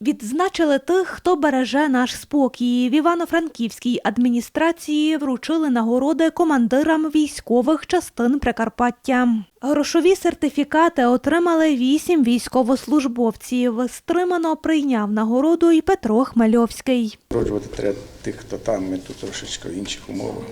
Відзначили тих, хто береже наш спокій. В Івано-Франківській адміністрації вручили нагороди командирам військових частин Прикарпаття. Грошові сертифікати отримали вісім військовослужбовців. Стримано прийняв нагороду і Петро Хмельовський. Народжувати треба тих, хто там, ми тут трошечки в інших умовах.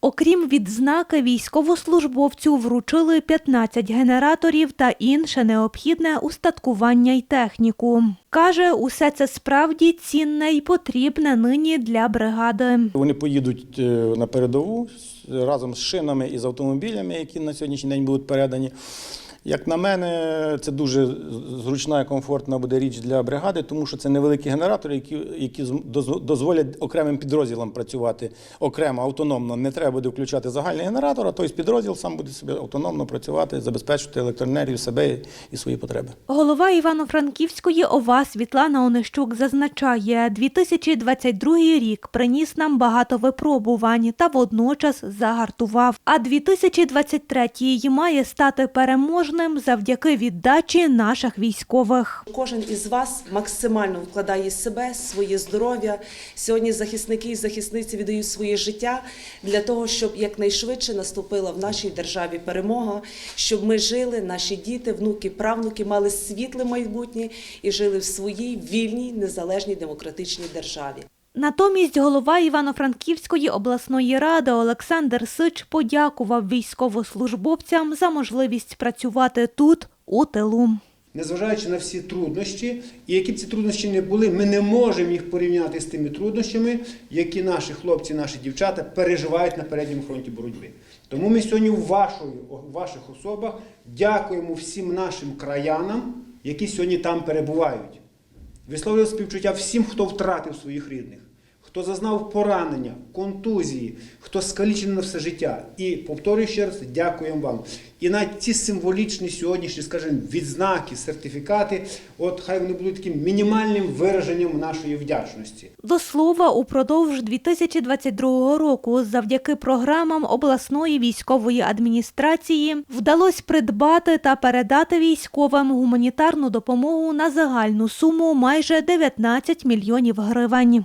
Окрім відзнаки, військовослужбовцю вручили 15 генераторів та інше необхідне устаткування й техніку. Каже, усе це справді цінне й потрібне нині для бригади. Вони поїдуть е, на передову разом з шинами і з автомобілями, які на сьогоднішній день будуть передані. Як на мене, це дуже зручна і комфортна буде річ для бригади, тому що це невеликі генератори, які, які дозволять окремим підрозділам працювати окремо, автономно. Не треба буде включати загальний генератор, а той підрозділ сам буде собі автономно працювати, забезпечувати електроенергію себе і свої потреби. Голова Івано-Франківської ОВА Світлана Онищук зазначає, 2022 рік приніс нам багато випробувань та водночас загартував. А 2023 має стати переможним завдяки віддачі наших військових. Кожен із вас максимально вкладає себе, своє здоров'я. Сьогодні захисники і захисниці віддають своє життя для того, щоб якнайшвидше наступила в нашій державі перемога, щоб ми жили, наші діти, внуки, правнуки мали світле майбутнє і жили в своїй вільній, незалежній демократичній державі. Натомість голова Івано-Франківської обласної ради Олександр Сич подякував військовослужбовцям за можливість працювати тут, у тилу. Незважаючи на всі труднощі, і які б ці труднощі не були, ми не можемо їх порівняти з тими труднощами, які наші хлопці, наші дівчата переживають на передньому фронті боротьби. Тому ми сьогодні в, вашої, в ваших особах дякуємо всім нашим краянам, які сьогодні там перебувають. Висловлюємо співчуття всім, хто втратив своїх рідних, хто зазнав поранення, контузії, хто скалічений на все життя. І повторюю ще раз, дякуємо вам. І навіть ці символічні сьогоднішні, скажімо, відзнаки, сертифікати, от хай вони будуть таким мінімальним вираженням нашої вдячності. До слова, упродовж 2022 року завдяки програмам обласної військової адміністрації вдалося придбати та передати військовим гуманітарну допомогу на загальну суму майже 19 мільйонів гривень.